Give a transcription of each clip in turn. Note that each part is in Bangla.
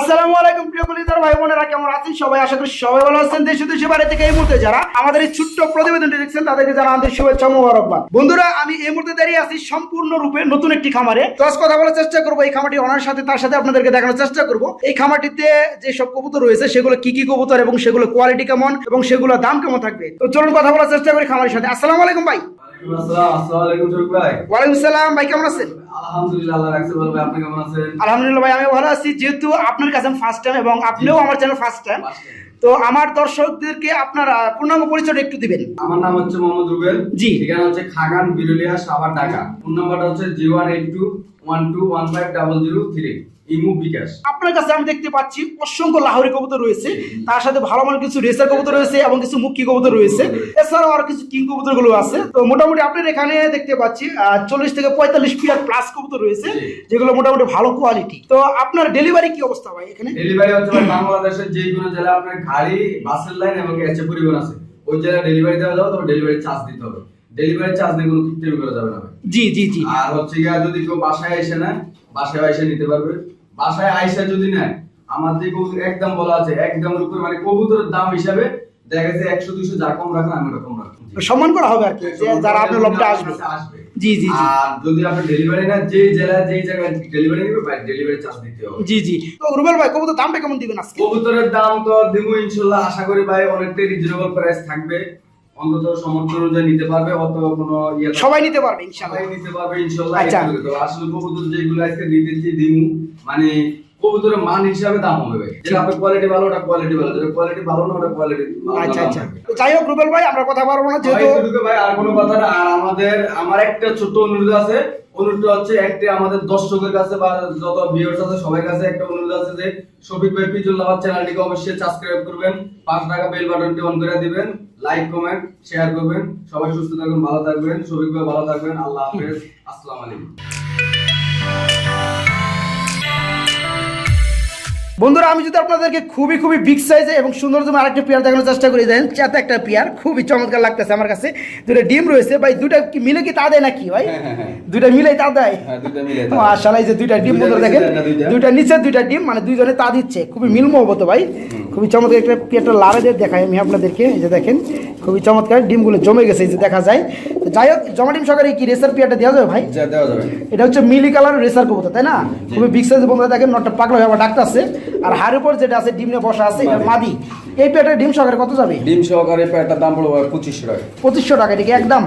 আসসালামু আলাইকুম, প্রিয় কলিজার ভাই বোনেরা, কেমন আছেন? সবাই আশা করি সবাই ভালো আছেন। দেশ দেশে বাড়ি থেকে এই মুহূর্তে যারা আমাদের এই ছোট্ট প্রতিবেদনটি দেখছেন, তাদেরকে জানা আমাদের শুভেচ্ছা মোবারকবাদ। বন্ধুরা, আমি এই মুহূর্তে দাঁড়িয়ে আছি সম্পূর্ণ রূপে নতুন একটি খামারে। তো আজ কথা বলার চেষ্টা করব, এই খামারটি ওনার সাথে, তার সাথে আপনাদেরকে দেখানোর চেষ্টা করব। এই খামারটিতে যে সব কবুতর রয়েছে, সেগুলো কি কি কবুতর এবং সেগুলো কোয়ালিটি কেমন এবং সেগুলো দাম কেমন থাকবে? তো চলুন কথা বলার চেষ্টা করি খামারের সাথে। আসসালামু আলাইকুম ভাই। ভাই। কেমন আছেন? আলহামদুলিল্লাহ, ভাই, আমি ভালো আছি। যেহেতু আপনার কাছে ফার্স্ট টাইম এবং আপনিও আমার চ্যানেল ফার্স্ট টাইম তো আমার দর্শকদেরকে আপনার পূর্ণাঙ্গ পরিচয়টা একটু দিবেন। আমার নাম হচ্ছে মোহাম্মদ রুবেল। জি। ঠিকানা হচ্ছে খাগান বিরুলিয়া সাভার ঢাকা। ফোন নাম্বারটা হচ্ছে zero one eight two one two one five double zero three imo bKash আপনার কাছে আমি দেখতে পাচ্ছি অসংখ্য লাহোরি কবুতর রয়েছে তার সাথে ভালো মানের কিছু রেসার কবুতর রয়েছে এবং কিছু মুক্কি কবুতর রয়েছে। এছাড়াও আরও কিছু কিং কবুতরগুলো আছে। তো মোটামুটি আপনার এখানে দেখতে পাচ্ছি চল্লিশ থেকে পঁয়তাল্লিশ পিয়ার প্লাস কবুতর রয়েছে যেগুলো মোটামুটি ভালো কোয়ালিটি তো আপনার ডেলিভারি কি অবস্থা ভাই এখানে? ডেলিভারি হচ্ছে বাংলাদেশের যে কোনো জেলায় আপনার গাড়ি বাসের লাইন এবং এসে পরিবহন আছে। ওই জেলায় ডেলিভারি দেওয়া যাবে তবে ডেলিভারি চার্জ দিতে হবে। ডেলিভারি চার্জ নিয়ে কোনো কিপটেমি করা যাবে না জি জি জি। আর হচ্ছে যদি কেউ বাসায় এসে নেয় বাসায় এসে নিতে পারবে। বাসায় আইসা যদি নেয় যে কবুতর একদম বলা আছে একদমের উপরে মানে কবুতরের দাম হিসাবে দেখা গেছে একশো দুইশো যা কম রাখেন আমি ওরকম রাখি। সম্মান করা হবে আর কি যে যারা আপনার লবটা আসবে। জি জি আর যদি আপনি ডেলিভারি না যে জেলায় যেই জায়গায় ডেলিভারি নিবে ভাই ডেলিভারি চার্জ দিতে হবে। জি জি। তো রুবেল ভাই কবুতর দামটা কেমন দিবেন আজকে? কবুতরের দাম তো দিব ইনশাল্লাহ আশা করি ভাই অনেকটাই রিজনেবল প্রাইস থাকবে। অন্তত সমর্থন অনুযায়ী নিতে পারবে কোনো ইয়ে সবাই নিতে পারবে ইনশাআল্লাহ সবাই নিতে পারবে ইনশাআল্লাহ আচ্ছা। তো আসলে কবুতর যেগুলো আজকে নিতেছি দিমু মানে কবুতরের মান হিসাবে দাম হবে। যেটা আপনার কোয়ালিটি ভালো ওটা কোয়ালিটি ভালো। যেটা কোয়ালিটি ভালো না ওটা কোয়ালিটি আচ্ছা আচ্ছা। যাই হোক রুবেল ভাই আমরা কথা বলব না যেহেতু ভাই আর কোনো কথা না। আর আমাদের আমার একটা ছোট অনুরোধ আছে। অনুরোধটা হচ্ছে একটা আমাদের দর্শকের কাছে বা যত ভিউয়ার্স আছে সবার কাছে একটা অনুরোধ আছে যে শফিক ভাই পিজুল্লাহ চ্যানেলটিকে অবশ্যই সাবস্ক্রাইব করবেন, পাঁচ টাকা বেল বাটনটি অন করে দিবেন লাইক কমেন্ট শেয়ার করবেন, সবাই সুস্থ থাকবেন ভালো থাকবেন, শফিক ভাই ভালো থাকবেন, আল্লাহ হাফেজ, আসসালামু আলাইকুম। বন্ধুরা আমি যদি আপনাদেরকে খুবই খুবই বিগ সাইজে এবং সুন্দর জন্য আরেকটা পেয়ার দেখানোর চেষ্টা করি দেন চাতে একটা পেয়ার খুবই চমৎকার লাগতেছে আমার কাছে। দুটো ডিম রয়েছে ভাই দুটা কি মিলে কি তা দেয় নাকি ভাই? হ্যাঁ, হ্যাঁ, হ্যাঁ। দুইটা মিলে তা দেয়? হ্যাঁ, মাশাআল্লাহ যে দুইটা ডিম বন্ধুরা দেখেন দুইটা? নিচে দুইটা ডিম মানে দুইজনে তা দিচ্ছে। খুবই মিল মহবত ভাই। খুবই চমৎকার একটা পেয়ারটা লাড়ে দিয়ে দেখাই আমি আপনাদেরকে এই যে দেখেন খুবই চমৎকার ডিমগুলো জমে গেছে এই যে দেখা যায়। তো যাই হোক জমা ডিম সকালে কি রেসার পেয়ারটা দেওয়া যাবে ভাই? দেওয়া যাবে। এটা হচ্ছে মিলি কালার রেসার কবুতর তাই না? খুবই বিগ সাইজ বন্ধুরা দেখেন নটটা পাগলা হয়ে আবার ডাক্তার আছে আর হাড়ের উপর যেটা আছে ডিম নিয়ে বসা আছে মাদি। এই পেটের ডিম সহকারে কত যাবে? ডিম সহকারে পেটের দাম পড়বে পঁচিশশো টাকা। পঁচিশশো টাকা এটা কি একদম?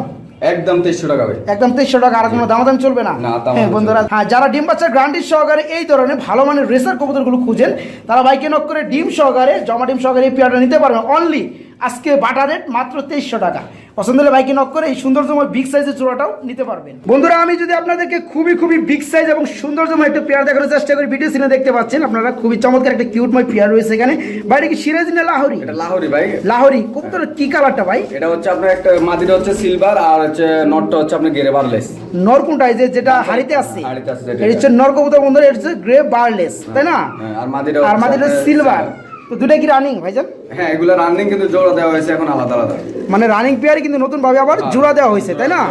একদম তেইশশো টাকা ভাই একদম তেইশশো টাকা আর কোনো দামাদাম চলবে না? না, হ্যাঁ বন্ধুরা হ্যাঁ যারা ডিম বাচ্চার গ্রান্টির সহকারে এই ধরনের ভালো মানের রেসার কবুতরগুলো খুঁজেন তারা বাইকে নক করে ডিম সহকারে জমা ডিম সহকারে এই পেয়ারটা নিতে পারবেন। অনলি আজকে বাটা রেট মাত্র তেইশশো টাকা। পছন্দ হলে বাইকে নক করে এই সৌন্দর্যময় বিগ সাইজের জোড়াটাও নিতে পারবেন। বন্ধুরা আমি যদি আপনাদেরকে খুবই খুবই বিগ সাইজ এবং সৌন্দর্যময় একটা পেয়ার দেখানোর চেষ্টা করি ভিডিও সিনে দেখতে পাচ্ছেন আপনারা খুবই চমৎকার একটা কিউটময় পেয়ার রয়েছে এখানে। বাইরে কি সিরাজ না লাহোরি? এটা লাহোরি ভাই। লাহোরি। কবুতর কি কালারটা ভাই? এটা হচ্ছে আপনার একটা মাদিটা হচ্ছে সিলভার আর হচ্ছে নটটা হচ্ছে আপনার গ্রে বারলেস নর কোনটা? এই যে যেটা হাড়িতে আছে। হাড়িতে আছে এটা হচ্ছে নর কবুতর বন্ধুরা এটা হচ্ছে গ্রে বারলেস তাই না? হ্যাঁ, আর মাদিটা আর মাদিটা সিলভার তো দুটাই কি রানিং ভাইজান? হ্যাঁ এগুলো রানিং কিন্তু জোড়া দেওয়া হয়েছে এখন আলাদা আলাদা। মানে রানিং পেয়ারে কিন্তু নতুন ভাবে আবার হ্যাঁ। জোড়া দেওয়া হয়েছে তাই না?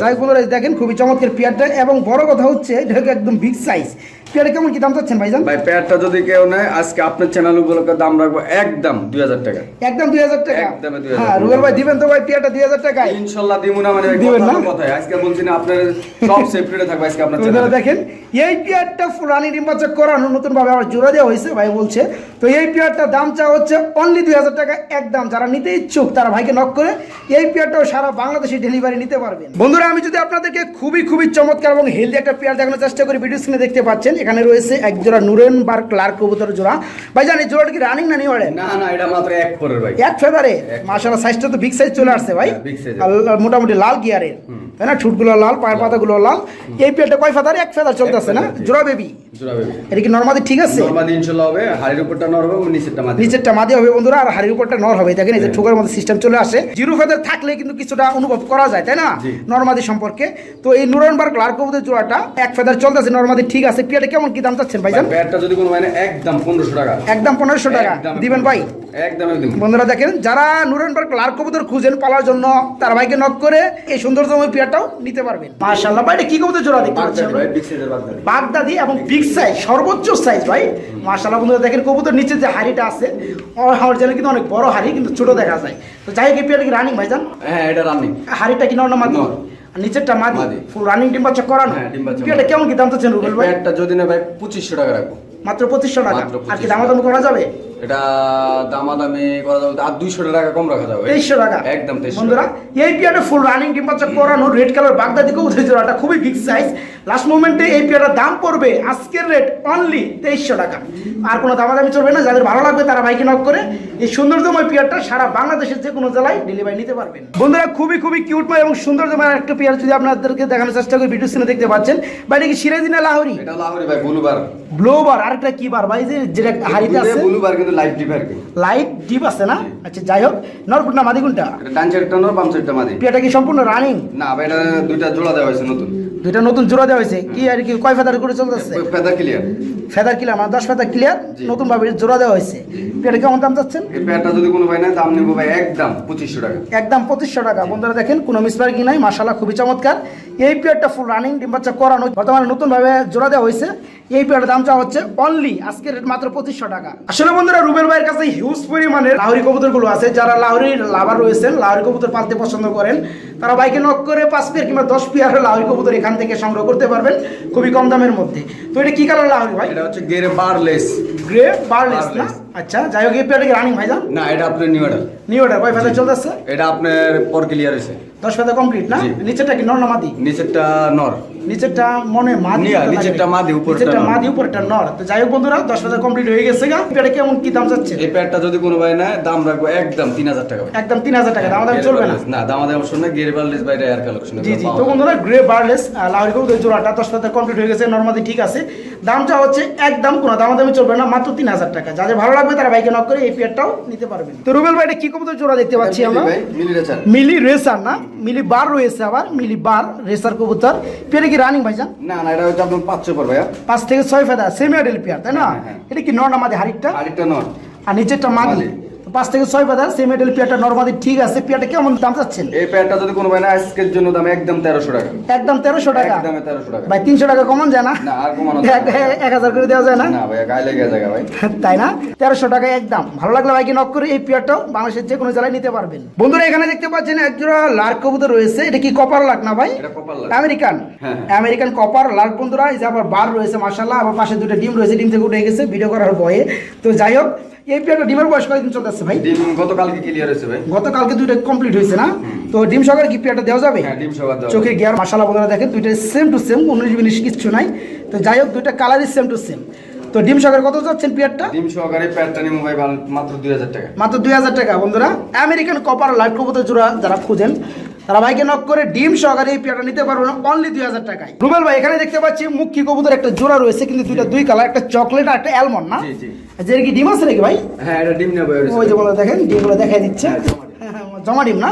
যাই বন্ধুরা দেখেন খুবই চমৎকার পেয়ারটা এবং বড় কথা হচ্ছে এটা একদম বিগ সাইজ পেয়ারে কেমন কি দাম চাচ্ছেন ভাইজান? ভাই যদি কেউ নেয় আজকে আপনার চ্যানেল উপলক্ষে দাম রাখব একদম দুই হাজার টাকা। একদম দুই হাজার টাকা? 2000 হ্যাঁ রুবেল ভাই দিবেন তো ভাই পেয়ারটা দুই হাজার টাকায়? ইনশাল্লাহ দিব না মানে দিবেন না? কথাই আজকে বলছি না আপনার সব সেফটিতে থাকবে আজকে আপনার চ্যানেলে দেখেন এই পেয়ারটা রানী ডিম্বাচক করানো নতুন ভাবে আবার জোড়া দেওয়া হয়েছে ভাই বলছে। তো এই দাম চা হচ্ছে অনলি দুই হাজার টাকা একদম যারা নিতে ইচ্ছুক তারা ভাইকে নক করে এই পেয়ারটাও সারা বাংলাদেশে ডেলিভারি নিতে পারবেন। বন্ধুরা আমি যদি আপনাদেরকে খুবই খুবই চমৎকার এবং হেলদি একটা পেয়ার দেখানোর চেষ্টা করি ভিডিও স্ক্রিনে দেখতে পাচ্ছেন এখানে রয়েছে এক জোড়া নুরেন বার ক্লার্ক কবুতর জোড়া। ভাই জানি জোড়াটা কি রানিং না নিয়ে না না এটা মাত্র এক পরের ভাই। এক ফেদারে মাশাআল্লাহ সাইজটা তো বিগ সাইজ চলে আসছে ভাই। হ্যাঁ, মোটামুটি লাল গিয়ারের তাই না? ঠুটগুলো লাল পায়ের পাতাগুলো লাল। এই পেয়ারটা কয় ফেদার? এক ফেদার চলতেছে না? জোড়া বেবি জোড়া বেবি এটা কি নর্মাদি ঠিক আছে? নরমাদি ইনশাল্লাহ হবে। হাড়ির উপরটা নরম হবে নিচেরটা মাদি নিচেরটা মাদি হবে বন্ধুরা আর হাড়ির উপরটা নর হবে। দেখেন এই যে ঠোকার মধ্যে সিস্টেম চলে আসে। জিরো ফেদার থাকলে কিন্তু কিছুটা অনুভব করা যায় তাই না। নর্মাদি সম্পর্কে। তো এই নুরনবার ক্লার্ক কবুতর জোড়াটা এক ফেদার চলতেছে নর্মাদি ঠিক আছে। পেয়ারটা কেমন কি দাম চাচ্ছেন ভাইজান? প্যাডটা যদি কোনো মানে একদম পনেরোশো টাকা। একদম পনেরোশো টাকা। দিবেন ভাই? একদম একদম। বন্ধুরা দেখেন যারা নুরেনবার্গ লাল কবুতর খুঁজেন পালার জন্য তার ভাইকে নক করে এই সৌন্দর্যময় পেয়ারটাও নিতে পারবেন। মাশাআল্লাহ ভাই এটা কি কবুতর জোড়া দেখতে পাচ্ছি আমরা? বাগদাদি। এবং বিগ সাইজ সর্বোচ্চ সাইজ ভাই। মাশাআল্লাহ বন্ধুরা দেখেন কবুতর নিচে যে হাড়িটা আছে আমার যেন কিন্তু অনেক বড় হাড়ি কিন্তু ছোট দেখা যায়। তো যাই হোক এই পেয়ারটা কি রানিং ভাইজান? হ্যাঁ এটা রানিং হাড়িটা কি নর না মাদি নর। আর নিচেরটা মাদি। ফুল রানিং ডিম বাচ্চা করানো। হ্যাঁ, বাচ্চা পেয়ারটা কেমন কি দাম চাচ্ছেন রুবেল ভাই? একটা যদি না ভাই পঁচিশশো টাকা রাখব। মাত্র পঁচিশশো টাকা। আর কি দামা দাম করা যাবে? এটা দামাদামি করা যাবে। আর দুইশো টাকা কম রাখা যাবে। তেইশশো টাকা? একদম তেইশশো বন্ধুরা এই ফুল রানিং বাচ্চা করানো রেড কালার বাগদাদি কবুতর জোড়াটা খুবই বিগ সাইজ লাস্ট মোমেন্টে এই দাম পড়বে আজকের রেট অনলি তেইশশো টাকা। আর কোনো দামাদামি চলবে না যাদের ভালো লাগবে তারা বাইকে নক করে এই সৌন্দর্যময় পিয়ারটা সারা বাংলাদেশের যে কোনো জেলায় ডেলিভারি নিতে পারবেন। বন্ধুরা খুবই খুবই কিউটময় এবং সৌন্দর্যময় একটা পিয়ার যদি আপনাদেরকে দেখানোর চেষ্টা করি ভিডিও সিনে দেখতে পাচ্ছেন। বা এটা কি সিরাজি না লাহোরি? এটা লাহোরি ভাই ব্লুবার। ব্লোবার আরেকটা কি বার? ভাই যে যেটা হাড়িতে আছে। ব্লুবার কিন্তু লাইভ ডিপ আর কি। লাইট ডিপ আছে না? আচ্ছা যাই হোক নরকুট না মাদিগুনটা এটা ডান সাইডটা নর বাম সাইডটা মাদি পিয়াটা কি সম্পূর্ণ রানিং না ভাই এটা দুইটা জোড়া দেওয়া হয়েছে নতুন। দুইটা নতুন জোড়া দেওয়া হয়েছে? কি আর কি কয় ফেদার করে চলতেছে? ফেদা ক্লিয়ার ফেদার ক্লিয়ার মানে দশ ফেদার ক্লিয়ার নতুন ভাবে জোড়া দেওয়া হয়েছে। পিয়াটা কেমন দাম চাচ্ছেন? এই প্যাডটা যদি কোনো ভাই না দাম নেব ভাই একদম পঁচিশশো টাকা। একদম পঁচিশশো টাকা। বন্ধুরা দেখেন কোনো মিসমার্কিং নাই মাসালা খুবই চমৎকার। এই পেয়ারটা ফুল রানিং ডিম বাচ্চা করানো বর্তমানে নতুন ভাবে জোড়া দেওয়া হয়েছে। এই পেয়ারটার দাম চাওয়া হচ্ছে অনলি আজকের রেট মাত্র পঁচিশশো টাকা। আসলে বন্ধুরা রুবেল ভাইয়ের কাছে হিউজ পরিমাণের লাহরি কবুতরগুলো আছে। যারা লাহরির লাভার রয়েছেন লাহরি কবুতর পালতে পছন্দ করেন তারা বাইকে নক করে পাঁচ পেয়ার কিংবা দশ পেয়ার লাহরি কবুতর এখান থেকে সংগ্রহ করতে পারবেন খুবই কম দামের মধ্যে। তো এটা কি কালার লাহরি ভাই? এটা হচ্ছে গেরে বারলেস গ্রে বার্লেস না? আচ্ছা যাই হোক এই পেয়ারটা কি রানিং ভাইজান না এটা আপনার নিউ অর্ডার নিউ অর্ডার কয় ফেদার চলতেছে? এটা আপনার পর ক্লিয়ার হয়েছে দশ ফেদার কমপ্লিট না। নিচেরটা কি নর না মাদি? নিচেরটা নর। নিচেরটা মনে মাদি নিয়া, মতো লাগে। নিচেরটা মাদি, উপরেরটা নিচেরটা মাদি উপরেরটা নর। তো যাই হোক বন্ধুরা দশ হাজার কমপ্লিট হয়ে গেছে গা। এটা কেমন কি দাম যাচ্ছে? এই প্যাডটা যদি কোনো ভাই না দাম রাখব একদম তিন হাজার টাকা একদম তিন হাজার টাকা। দাম দাম চলবে না। না দাম দাম অবশ্য না গেরে বারলেস এয়ার কালেকশন জি জি। তো বন্ধুরা গ্রে বার্লেস লাহরি কবুতর জোড়াটা দশ হাজার কমপ্লিট হয়ে গেছে নর্মালি ঠিক আছে। দামটা হচ্ছে একদম কোনো দামাদামি চলবে না মাত্র তিন হাজার টাকা। যাদের ভালো লাগবে তারা বাইকে নক করে এই পেয়ারটাও নিতে পারবেন। তো রুবেল ভাই এটা কি কবুতর জোড়া দেখতে পাচ্ছি আমরা? মিলি রেচার মিলি রেসার না মিলি বার রয়েছে আবার মিলি বার রেসার কবুতর। পেয়ারে কি রানিং ভাইজান? না না এটা হচ্ছে আপনার পাঁচশো পর ভাইয়া। পাঁচ থেকে ছয় ফেদা সেমি আডেল পেয়ার তাই না? হ্যাঁ, হ্যাঁ। এটা কি নর আমাদের হারিকটা হারিকটা নর আর নিচেরটা মাদি। পাঁচ থেকে ছয় ফেদা সেমি আডেল পেয়ারটা নর্মাদি ঠিক আছে। পেয়ারটা কেমন দাম চাচ্ছেন? এই প্যাডটা যদি কোনো ভাই না আজকের জন্য দাম একদম তেরোশো টাকা। একদম তেরোশো টাকা? একদম তেরোশো টাকা। ভাই তিনশো টাকা কমন যায় না? না আর কমানো এক হাজার করে দেওয়া যায় না? গায়ে লেগে জায়গা ভাই। তাই না? তেরোশো টাকা একদম। ভালো লাগলে ভাইকে নক করে এই পেয়ারটাও বাংলাদেশের যে কোনো জেলায় নিতে পারবেন। বন্ধুরা এখানে দেখতে পাচ্ছেন একজোড়া লার্ক কবুতর রয়েছে। এটা কি কপার লাক না ভাই। আমেরিকান? হ্যাঁ, হ্যাঁ। আমেরিকান কপার লার্ক বন্ধুরা এই যে আবার বার রয়েছে মার্শাল্লাহ আবার পাশে দুটো ডিম রয়েছে ডিম থেকে উঠে গেছে ভিডিও করার ভয়ে। তো যাই হোক এই পেয়ারটা ডিমের বয়স কয়েকদিন চলতেছে? ভাই? ডিম গতকালকে ক্লিয়ার হয়েছে ভাই। গতকালকে দুইটা কমপ্লিট হয়েছে না? তো ডিম সহকারে কি পেয়ারটা দেওয়া যাবে? হ্যাঁ ডিম দেওয়া চোখে গিয়ার মশলা বন্ধুরা দেখেন দুইটা সেম টু সেম কোনো জিনিস কিছু নাই। তো যাই হোক দুইটা কালারই সেম টু সেম তো ডিম সহকারে কত পেয়ারটা? ডিম সহকারে মাত্র দুই হাজার টাকা। মাত্র দুই হাজার টাকা বন্ধুরা। আমেরিকান কপার লাইট কবুতর জোড়া যারা খুঁজেন তারা ভাইকে নক করে ডিম সহকারে এই পেয়ারটা নিতে পারবেন অনলি দুই হাজার টাকায়। রুবেল ভাই এখানে দেখতে পাচ্ছি মুখী কবুতর একটা জোড়া রয়েছে কিন্তু দুইটা দুই কালার একটা চকলেট আর একটা অ্যালমন্ড না। যে কি ডিম আছে নাকি ভাই? হ্যাঁ এটা ডিম নেব ওই যে বলে দেখেন ডিমগুলো দেখাই দিচ্ছে। হ্যাঁ, জমা ডিম না?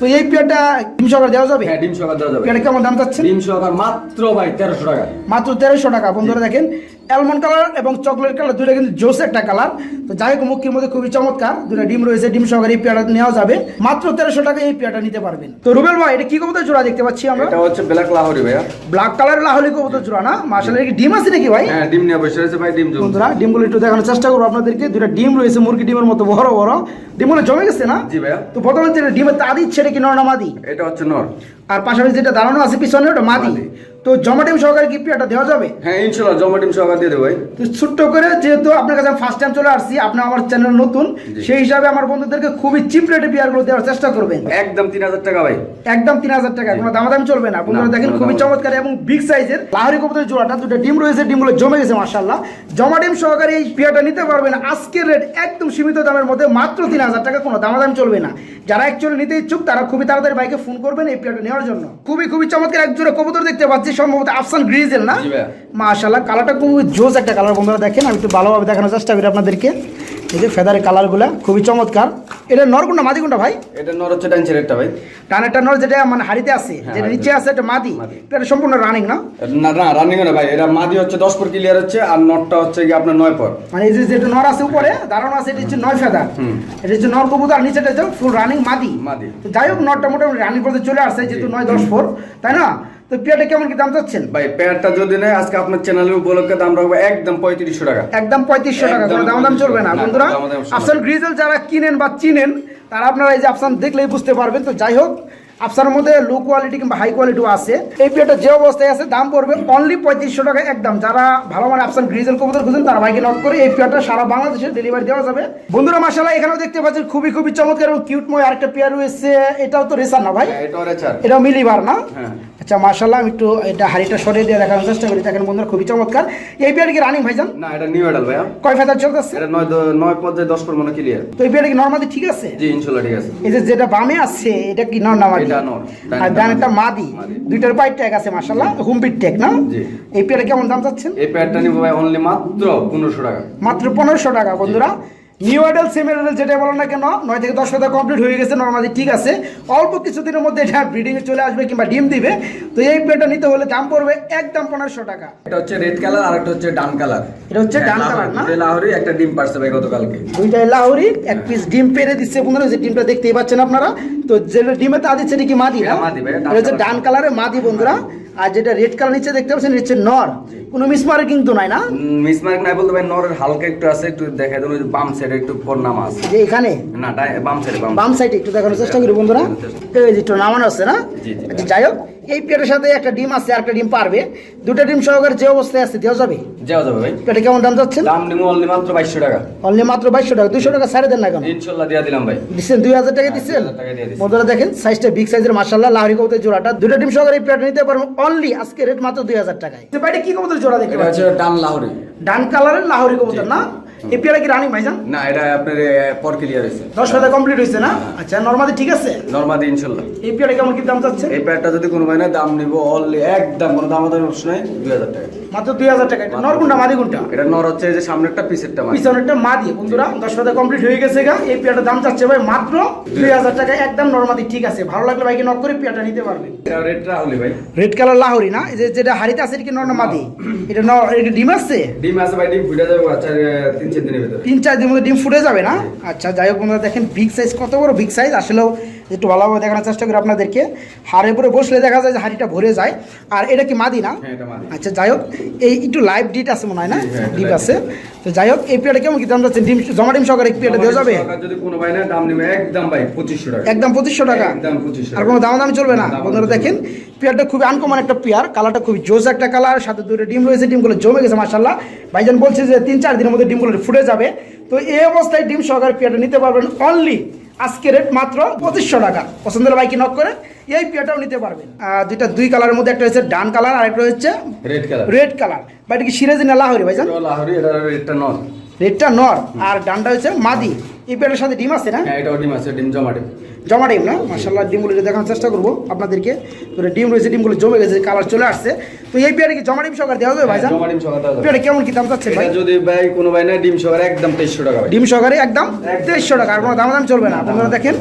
তো এই পেয়ারটা ডিম সহকারে দেওয়া যাবে? হ্যাঁ ডিম সহকার দেওয়া যাবে। পেয়ারটা কেমন দাম চাচ্ছেন? ডিম সহকার মাত্র ভাই তেরোশো টাকা। মাত্র তেরোশো টাকা। বন্ধুরা দেখেন অ্যালমন্ড কালার এবং চকলেট কালার দুটো কিন্তু জোস একটা কালার তো যাই হোক মুখির মধ্যে খুবই চমৎকার। দুটো ডিম রয়েছে ডিম সহকারে এই পেয়ারটা নেওয়া যাবে। মাত্র তেরোশো টাকা এই পেয়ারটা নিতে পারবেন। তো রুবেল ভাই এটা কি কবুতর জোড়া দেখতে পাচ্ছি আমরা? এটা হচ্ছে ব্ল্যাক লাহোরি ভাইয়া। ব্ল্যাক কালার লাহলি কবুতর জোড়া না? মার্শাল কি ডিম আছে নাকি ভাই? হ্যাঁ ডিম নিয়ে বসে রয়েছে ভাই ডিম। বন্ধুরা ডিমগুলো একটু দেখানোর চেষ্টা করব আপনাদেরকে। দুটা ডিম রয়েছে মুরগি ডিমের মতো বড় বড়। ডিমগুলো জমে গেছে না? জি ভাইয়া। তো প্রথমে যেটা ডিমের তা ছেড়ে কি নর না মাদি? এটা হচ্ছে নর। আর পাশাপাশি যেটা দাঁড়ানো আছে পিছনে ওটা মাদি। তো জমা ডিম সহকারে পেয়ারটা দেওয়া যাবে? হ্যাঁ ইনশাল্লাহ জমা সহকার দিয়ে দেবো ভাই। তো ছোট্ট করে যেহেতু আপনার কাছে ফার্স্ট টাইম চলে আসছি আপনি আমার চ্যানেল নতুন সেই হিসাবে আমার বন্ধুদেরকে খুবই চিপ রেটে বিয়ারগুলো দেওয়ার চেষ্টা করবেন। একদম তিন হাজার টাকা ভাই। একদম তিন হাজার টাকা কোনো দামাদামি চলবে না। বন্ধুরা দেখেন খুবই চমৎকার এবং বিগ সাইজের লাহরি কবুতরের জোড়াটা দুটো ডিম রয়েছে ডিমগুলো জমে গেছে মার্শাল্লাহ জমা ডিম সহকারে এই পিয়াটা নিতে পারবেন। আজকের রেট একদম সীমিত দামের মধ্যে মাত্র তিন হাজার টাকা কোনো দামাদামি চলবে না। যারা অ্যাকচুয়ালি নিতে ইচ্ছুক তারা খুবই তাড়াতাড়ি বাইকে ফোন করবেন এই পিয়াটা নেওয়ার জন্য। খুবই খুবই চমৎকার এক জোড়া কবুতর দেখতে পাচ্ছি সম্ভবত আফসান গ্রিজেল না? মাশাল্লাহ কালারটা খুবই জোস একটা কালার বন্ধুরা দেখেন আমি একটু ভালোভাবে দেখানোর চেষ্টা করি আপনাদেরকে। এই যে ফেদারের কালারগুলো খুবই চমৎকার। এটা নরকুন্ডা মাদি কোনটা ভাই? এটা নর হচ্ছে ডাইন ছেড়েটা ভাই। টানেরটা নর যেটা মানে হাড়িতে আছে হ্যাঁ, যেটা নিচে আছে এটা মাদি। এটা সম্পূর্ণ রানিং না? না না রানিং না ভাই এটা মাদি হচ্ছে দশ পর ক্লিয়ার হচ্ছে আর নটটা হচ্ছে কি আপনার নয় পর। মানে এই যে যেটা নর আছে উপরে দাঁড়ানো আছে এটা হচ্ছে নয় ফেদার। হুম। এটা হচ্ছে নর কবুতর আর নিচেটা হচ্ছে ফুল রানিং মাদি। মাদি। তো যাই হোক নটটা মোটামুটি রানিং করতে চলে আসছে যেহেতু নয় দশ ফোর তাই না? তো পেয়ারটা কেমন কি দাম চাচ্ছেন? ভাই পেয়ারটা যদি নেয় আজকে আপনার চ্যানেলের উপলক্ষে দাম রাখব একদম পঁয়ত্রিশশো টাকা। একদম পঁয়ত্রিশশো টাকা কোনো দাম দাম চলবে না। 35 বন্ধুরা। আফসান গ্রিজেল যারা কিনেন বা চিনেন তারা আপনারা এই যে আফসান দেখলেই বুঝতে পারবেন। তো যাই হোক আফসানের মধ্যে লো কোয়ালিটি কিংবা হাই কোয়ালিটিও আছে। এই পেয়ারটা যে অবস্থায় আছে দাম পড়বে অনলি পঁয়ত্রিশশো টাকা একদম। যারা ভালো মানে আফসান গ্রিজেল কবুতর খুঁজেন তারা বাইকে নক করে এই পেয়ারটা সারা বাংলাদেশে ডেলিভারি দেওয়া যাবে। বন্ধুরা মাসালা এখানেও দেখতে পাচ্ছেন খুবই খুবই চমৎকার এবং কিউটময় আরেকটা পেয়ার রয়েছে। এটাও তো রেসার না ভাই? হ্যাঁ, এটাও মিলিবার না? হ্যাঁ। আচ্ছা মার্শাল্লাহ আমি একটু এটা হাড়িটা সরিয়ে দিয়ে দেখানোর চেষ্টা করি। দেখেন বন্ধুরা খুবই চমৎকার। এই পেয়ার কি রানিং ভাইজান? না এটা নিউ এডাল ভাইয়া। কয় ফেদার চলতেছে এটা নয় নয় পর্যায়ে দশ পর মনে ক্লিয়ার তো এই পেয়ার কি নর্মালি ঠিক আছে? জি ইনশাল্লাহ ঠিক আছে। এই যে যেটা বামে আছে এটা কি নর। আর ডানেরটা মাদি মাদি। দুইটার পাইট ট্যাগ আছে মার্শাল্লাহ হুমপির ট্যাগ না? জি। এই পেয়ারে কেমন দাম চাচ্ছেন? এই প্যাডটা নিবো ভাই অনলি মাত্র পনেরোশো টাকা। মাত্র পনেরোশো টাকা বন্ধুরা। নিউ আইডল সেম আইডল যেটা বলো না কেন নয় থেকে দশ কথা কমপ্লিট হয়ে গেছে নর্মালি ঠিক আছে। অল্প কিছুদিনের মধ্যে এটা ব্রিডিংয়ে চলে আসবে কিংবা ডিম দিবে। তো এই পেয়ারটা নিতে হলে দাম পড়বে একদম পনেরোশো টাকা। এটা হচ্ছে রেড কালার আর একটা হচ্ছে ডান কালার এটা হচ্ছে ডান কালার না? লাহোরি একটা ডিম পারছে ভাই গতকালকে। দুইটাই লাহোরি এক পিস ডিম পেরে দিচ্ছে বন্ধুরা যে ডিমটা দেখতেই পাচ্ছেন আপনারা। তো যেটা ডিমে তা দিচ্ছে এটা কি মাদি না? মাদি ভাই, এটা হচ্ছে কালার। ডান কালারের মাদি বন্ধুরা। আর যেটা রেড কালার নিচে দেখতে পাচ্ছেন নিচে নর। কোনো মিসমার কিন্তু নাই না? মিসমার্ক নাই বলতে ভাই নরের হালকা একটু আছে একটু দেখা দেবো বাম সাইডে একটু নামা আছে। যে এখানে? না বাম সাইডে বাম সাইডে একটু দেখানোর চেষ্টা করি বন্ধুরা। এই যে একটু নামানো আছে না? জি, জি। আচ্ছা, যাই হোক। এই পেটের সাথে একটা ডিম আছে আর একটা ডিম পারবে। দুটো ডিম সহকারে যে অবস্থায় আছে দেওয়া যাবে? যাওয়া যাবে ভাই। পেটে কেমন দাম যাচ্ছেন দাম নিবো অনলি মাত্র বাইশশো টাকা। অনলি মাত্র বাইশশো টাকা। দুশো টাকা ছাড়ে দেন না কেন? ইনশাল্লাহ দিয়া দিলাম ভাই। দিচ্ছেন? দুই হাজার টাকা দিচ্ছেন? 2000 টাকা দিয়ে দিচ্ছি। বন্ধুরা দেখেন সাইজটা বিগ সাইজের মার্শাল্লাহ লাহরি কবুতর জোড়াটা। দুটো ডিম সহকারে এই প্লেট নিতে পারবেন অনলি আজকে রেট মাত্র দুই হাজার টাকায়। তো বাইরে কি কবুতর জোড়া দেখতে এটা পাচ্ছেন? হচ্ছে ডান লাহরি। ডান কালারের লাহরি কবুতর না? এই পেয়ারা কি রানিং ভাইজান? না এটা আপনার পর ক্লিয়ার হয়েছে। দশ হাজার কমপ্লিট হয়েছে না? আচ্ছা নর্মালি ঠিক আছে? নর্মাদি ইনশাল্লাহ। এই পেয়ারা কেমন কি দাম চাচ্ছে? এই যদি কোনো ভাই না দাম নিব অনলি একদম কোনো দাম দাম অপশন নাই দুই হাজার টাকা। মাত্র দুই হাজার টাকা। নরগুন্ডা মাদি গুন্ডা এটা নর হচ্ছে যে সামনেরটা পিছেরটা মানে পিছনেরটা মাদি বন্ধুরা দশ হাজার কমপ্লিট হয়ে গেছে গা। এই পেয়ারটার দাম চাচ্ছে ভাই মাত্র দুই হাজার টাকা। একদম নর্মালি ঠিক আছে। ভালো লাগলে ভাইকে নক করে পেয়ারটা নিতে পারবেন। রেটটা হলি ভাই। রেড কালার লাহরি না? যে যেটা হাড়িতে আছে এটা কি নর না মাদি? এটা নর এটা ডিম আছে? ডিম আছে ভাই ডিম ফুটে যাবে আচ্ছা তিন চার দিনের ভিতরে। তিন চার দিনের মধ্যে ডিম ফুটে যাবে না? আচ্ছা যাই হোক বন্ধুরা দেখেন বিগ সাইজ কত বড় বিগ সাইজ আসলেও একটু ভালোভাবে দেখানোর চেষ্টা করি আপনাদেরকে। হাড়ের উপরে বসলে দেখা যায় যে হাড়িটা ভরে যায়। আর এটা কি মাদি না? হ্যাঁ আচ্ছা যাই হোক এই একটু লাইভ ডিট আছে মনে হয় না? হ্যাঁ, ডিপ আছে। তো যাই হোক এই পেয়ারটা কেমন কি দাম যাচ্ছে? ডিম জমা ডিম সহকারে পেয়ারটা দেওয়া যাবে? যদি কোনো ভাই না দাম নেবে একদম ভাই পঁচিশশো টাকা। একদম পঁচিশশো টাকা। একদম পঁচিশশো আর কোনো দাম দাম চলবে না? বন্ধুরা দেখেন পেয়ারটা খুবই আনকমন একটা পেয়ার কালারটা খুবই জোস একটা কালার সাথে দুটো ডিম রয়েছে ডিমগুলো জমে গেছে মাসাল্লাহ ভাইজান বলছে যে তিন চার দিনের মধ্যে ডিমগুলো ফুটে যাবে। তো এই অবস্থায় ডিম সহকারে পেয়ারটা নিতে পারবেন অনলি আজকে রেট মাত্র পঁচিশশো টাকা। পছন্দের বাইকে নক করে? এই পেয়ারটাও নিতে পারবেন। আর দুইটা দুই কালারের মধ্যে একটা হচ্ছে ডান কালার আর একটা হচ্ছে রেড কালার। Red colour. বা এটা কি সিরাজি না লাহরি ভাইজান? এটা লাহোরি এটা রেটটা নর। রেডটা নর। আর ডানটা হচ্ছে মাদি। এই পেয়ারের সাথে ডিম আছে না? হ্যাঁ এটাও ডিম আছে ডিম জমা ডিম। জমা ডিম না? মার্শাল্লাহ ডিমগুলো দেখানোর চেষ্টা করব আপনাদেরকে। তো ডিম রয়েছে ডিমগুলো জমে গেছে কালার চলে আসছে। তো এই পেয়ারে কি জমা ডিম সহকার দেওয়া যাবে ভাইজান? জমা ডিম সকাল দাও পেয়ারে কেমন কি দাম চাচ্ছে ভাই? যদি ভাই কোনো ভাই না ডিম সকাল একদম তেইশশো টাকা ডিম সহকারে একদম তেইশশো টাকা আর কোনো দাম দাম চলবে না। আপনারা দেখেন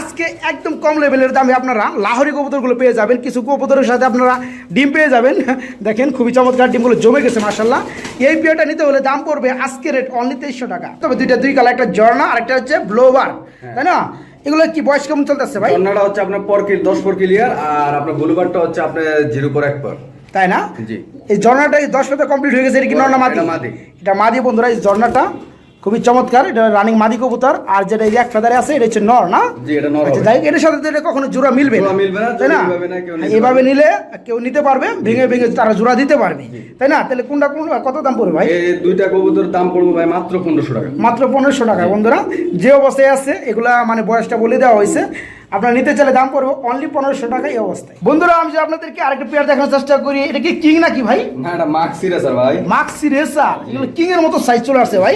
আজকে একদম কম লেভেলের দামে আপনারা লাহোরি কবুতরগুলো পেয়ে যাবেন। কিছু কবুতরের সাথে আপনারা ডিম পেয়ে যাবেন। দেখেন খুবই চমৎকার ডিমগুলো জমে গেছে মার্শাল্লাহ এই পেয়ারটা নিতে হলে দাম পড়বে আজকে রেট অনলি তেইশশো টাকা। তবে দুইটা দুই কালার একটা জর্না আর একটা হচ্ছে ব্লোবার। তাই না? এগুলো কি বয়স কেমন চলতেছে ভাই? কর্নারটা হচ্ছে আপনার পর কি দশ পর ক্লিয়ার আর আপনার বুলুবারটা হচ্ছে আপনার জিরো পর এক পর। তাই না? জি। এই ঝর্ণাটা দশ পাতা কমপ্লিট হয়ে গেছে এটা কি নর্না না মাদি? এটা মাদি। এটা মাদি বন্ধুরা এই ঝর্ণাটা খুবই চমৎকার এটা রানিং মাদি কবুতর আর যেটা এই এক ফেদারে আছে এটা হচ্ছে নর না? আচ্ছা। যাই হোক, এটার সাথে এটা কখনো জোড়া মিলবে না, তাই না? এভাবে এইভাবে নিলে কেউ নিতে পারবে ভেঙে ভেঙে তারা জোড়া দিতে পারবে। তাই না? তাহলে কোনটা কোন কত দাম পড়বে ভাই? দুইটা কবুতর দাম পড়বে ভাই মাত্র পনেরোশো টাকা। মাত্র পনেরোশো টাকা বন্ধুরা। যে অবস্থায় আছে এগুলা মানে বয়সটা বলে দেওয়া হয়েছে। আপনারা নিতে চাইলে দাম পড়বে অনলি পনেরোশো টাকা এই অবস্থায়। বন্ধুরা আমি আপনাদেরকে আরেকটা পেয়ার দেখানোর চেষ্টা করি এটা কি কিং নাকি ভাই? না এটা মার্ক সিরিয়াস আর ভাই। মাক্সি রেসার এগুলো কিং এর মতো সাইজ চলে আসছে ভাই।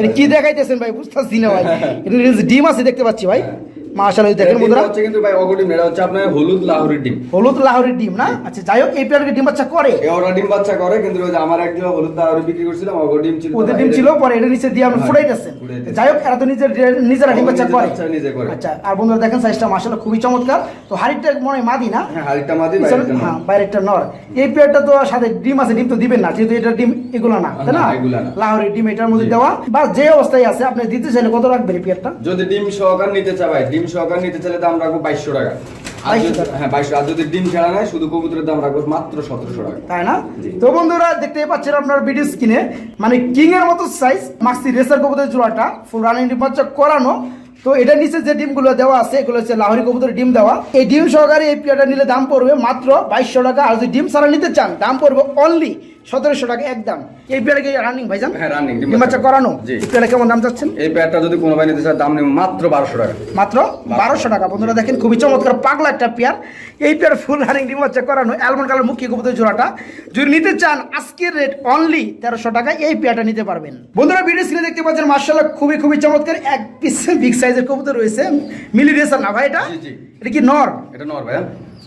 এটা কি দেখাইতেছেন ভাই? বুঝতেছি না ভাই। এটা ডিম আছে দেখতে পাচ্ছি ভাই। মাশাআল্লাহ দেখেন বন্ধুরা। হচ্ছে কিন্তু ভাই অগডিম এটা হচ্ছে আপনার হলুদ লাহোরি ডিম। হলুদ লাহোরি ডিম না? আচ্ছা যাই হোক এই পেয়ারকে ডিম বাচ্চা করে? এ ওরা ডিম বাচ্চা করে কিন্তু ওই যে আমার একজন হলুদ লাহোরি বিক্রি করছিলাম অগো ডিম ছিল ওদের তো ডিম ছিল পরে এটা নিচে দিয়ে আপনি হ্যাঁ, ফুটাইতেছেন যাই হোক এরা তো নিজের নিজেরা ডিম বাচ্চা করে। নিজে করে। আচ্ছা আর বন্ধুরা দেখেন সাইজটা মাশাআল্লাহ খুবই চমৎকার। তো হাড়িটা মনে হয় মাদি না? হ্যাঁ হাড়িটা মাদি হ্যাঁ নর। এই পেয়ারটা তো সাথে ডিম আছে ডিম তো দিবেন না যেহেতু এটা ডিম এগুলো না তাই না। লাহোরি ডিম এটার মধ্যে দেওয়া। বা যে অবস্থায় আছে আপনি দিতে চাইলে কত রাখবেন এই পেয়ারটা? যদি ডিম সহকার নিতে চাই ভাই ডিম সহকার নিতে চাইলে দাম রাখব বাইশশো টাকা। আর 2200 যদি- টাকা। হ্যাঁ বাইশশো আর যদি ডিম নেয় শুধু কবুতরের দাম রাখব মাত্র সতেরোশো টাকা। তাই না? জি। তো বন্ধুরা দেখতেই পাচ্ছেন আপনার ভিডিও স্ক্রিনে মানে কিং এর মতো সাইজ মাক্সি রেসার কবুতরের জোড়াটা ফুল রানিং ডিম বাচ্চা করানো। তো এটার নিচে যে ডিমগুলো দেওয়া আছে এগুলো হচ্ছে লাহোরি কবুতরের ডিম দেওয়া। এই ডিম সহকারে এই পেয়ারটা নিলে দাম পড়বে মাত্র বাইশশো টাকা। আর যদি ডিম ছাড়া নিতে চান দাম পড়বে অনলি সতেরোশো টাকা একদম এই পেয়ারকে রানিং ভাইজান? হ্যাঁ, running, ডিম বাচ্চা। করানো? এই পেয়ারটা কেমন দাম চাচ্ছেন? এই প্যাডটা যদি কোনো ভাই নিতে চায় দাম নেবে মাত্র বারোশো টাকা। মাত্র বারোশো টাকা। বন্ধুরা দেখেন খুবই চমৎকার পাগলা একটা পেয়ার। এই পেয়ার ফুল রানিং ডিম বাচ্চা করানো অ্যালমন্ড কালার মুখী কবুতর জোড়াটা যদি নিতে চান আজকের রেট অনলি তেরোশো টাকা এই পেয়ারটা নিতে পারবেন। বন্ধুরা ভিডিও স্ক্রিনে দেখতে পাচ্ছেন মার্শাল্লাহ খুবই খুবই চমৎকার এক পিস বিগ সাইজের কবুতর রয়েছে। মিলি রেসার না ভাই এটা। এটা কি নর? এটা নর ভাই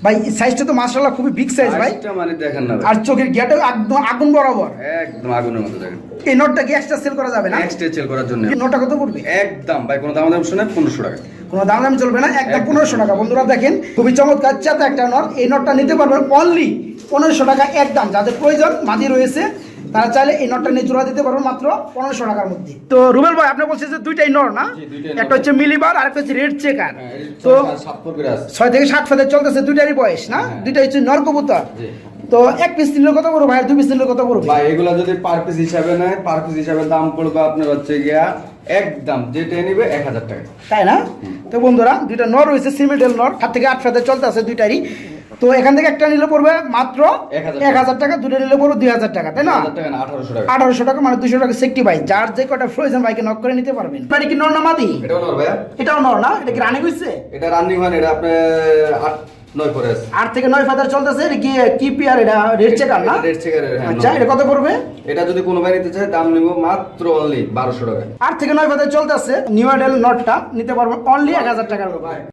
ভাই সাইজটা তো মাশাআল্লাহ খুবই বিগ সাইজ ভাই। মানে দেখেন না আর চোখের গিয়াটা একদম আগুন বরাবর। একদম আগুনের মতো দেখেন। এই নোটটা কি এক্সট্রা সেল করা যাবে না? এক্সট্রা সেল করার জন্য। এই নটটা কত পড়বে? একদম ভাই কোনো দাম দাম শুনে পনেরোশো টাকা। কোনো দাম দাম চলবে না একদম একদম। পনেরোশো টাকা। বন্ধুরা দেখেন খুবই চমৎকার চাতা একটা নট এই নটটা নিতে পারবেন অনলি পনেরোশো টাকা একদম। যাদের প্রয়োজন মাদি রয়েছে তারা চাইলে এই নটটা নিয়ে জোড়া দিতে পারবেন মাত্র পনেরোশো টাকার মধ্যে। তো রুবেল ভাই আপনি বলছেন যে দুইটাই নর না? জি, দুইটাই নর। একটা হচ্ছে মিলিবার আর একটা হচ্ছে রেড চেকার। তো তো সাত ফুট করে আছে। ছয় থেকে সাত ফেদের চলতেছে দুইটারই বয়স না? হ্যাঁ। দুইটা হচ্ছে নর কবুতর। তো এক পিস নিলে কত করব ভাই? দুই পিস নিলে কত করব ভাই এগুলা যদি পার পিস হিসাবে নেয় পার পিস হিসাবে দাম পড়বে আপনার হচ্ছে গিয়া একদম যেটা নিবে এক হাজার টাকা। তাই না? তো বন্ধুরা দুইটা নর রয়েছে সিমেন্টেল নর সাত থেকে আট ফেদের চলতে আছে দুইটারই। তো এখান থেকে একটা নিলে পড়বে মাত্র এক হাজার টাকা। দুটো নিলে পড়বে দুই হাজার টাকা তাই না? আঠারোশো টাকা। মানে দুশো টাকা সেফটি বাইক যার যে কটা প্রয়োজন বাইকে নক করে নিতে পারবেন। মানে কি নর না মাদি? এটাও নর ভাইয়া। এটাও নর না? এটা কি রানিং হয়েছে এটা রানিং হয় এটা আপনার আট নয় করে আট থেকে নয় ফাদার চলতেছে এটা কি কি পিয়ার এটা? রেড চেকার না? এটা checker এর, হ্যাঁ, আচ্ছা এটা কত পড়বে? এটা যদি কোনো ভাই নিতে চায় দাম নিব মাত্র অনলি বারোশো টাকা। আট থেকে নয় ফেদার চলতেছে নিউ মডেল নটটা নিতে পারবেন অনলি এক হাজার টাকার